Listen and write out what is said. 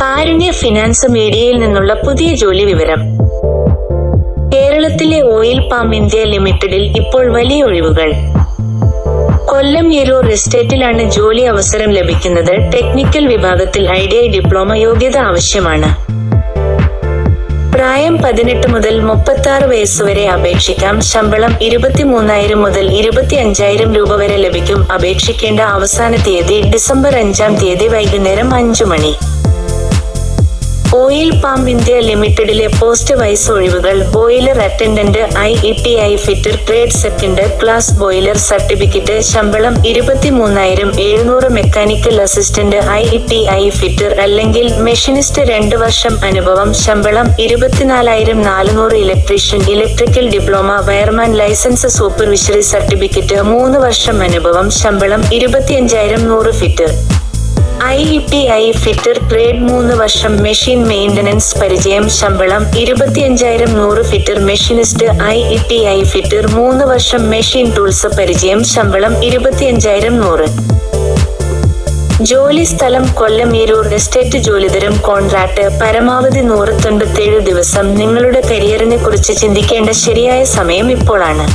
കാരുണ്യ finance മീഡിയയിൽ നിന്നുള്ള പുതിയ ജോലി വിവരം. കേരളത്തിലെ ഓയിൽ പാം ഇന്ത്യ ലിമിറ്റഡിൽ ഇപ്പോൾ വലിയ ഒഴിവുകൾ. കൊല്ലം ഏരൂർ എസ്റ്റേറ്റിലാണ് ജോലി അവസരം ലഭിക്കുന്നത്. ടെക്നിക്കൽ വിഭാഗത്തിൽ ഐ ഡി ഐ ഡിപ്ലോമ യോഗ്യത ആവശ്യമാണ്. പ്രായം പതിനെട്ട് മുതൽ മുപ്പത്തി ആറ് വയസ്സുവരെ അപേക്ഷിക്കാം. ശമ്പളം ഇരുപത്തിമൂന്നായിരം മുതൽ ഇരുപത്തി അഞ്ചായിരം രൂപ വരെ ലഭിക്കും. അപേക്ഷിക്കേണ്ട അവസാന തീയതി ഡിസംബർ അഞ്ചാം തീയതി വൈകുന്നേരം അഞ്ചു മണി. ഓയിൽ പാമ്പ് ഇന്ത്യ ലിമിറ്റഡിലെ പോസ്റ്റ് വൈസ് ഒഴിവുകൾ. Boiler attendant I E T I fitter trade second class boiler certificate ശമ്പളം ഇരുപത്തിമൂന്നായിരം എഴുന്നൂറ് mechanical assistant I E T I fitter അല്ലെങ്കിൽ മെഷീനിസ്റ്റ് രണ്ട് വർഷം അനുഭവം ശമ്പളം ഇരുപത്തിനാലായിരം നാലുനൂറ് electrician electrical diploma wireman licence supervisory certificate മൂന്ന് വർഷം അനുഭവം ശമ്പളം ഇരുപത്തിയഞ്ചായിരം നൂറ് fitter. I T I fitter trade മൂന്ന് വർഷം മെഷീൻ മെയിന്റനൻസ് പരിചയം ശമ്പളം ഇരുപത്തിയഞ്ചായിരം നൂറ് fitter machinist I T I fitter മൂന്ന് വർഷം മെഷീൻ ടൂൾസ് പരിചയം ശമ്പളം ഇരുപത്തിയഞ്ചായിരം നൂറ്. ജോലി സ്ഥലം കൊല്ലം ഏരൂർ എസ്റ്റേറ്റ് ജോലിതരം കോൺട്രാക്ട് പരമാവധി നൂറ് തൊണ്ണൂത്തേഴ് ദിവസം നിങ്ങളുടെ കരിയറിനെ കുറിച്ച് ചിന്തിക്കേണ്ട ശരിയായ സമയം ഇപ്പോഴാണ്.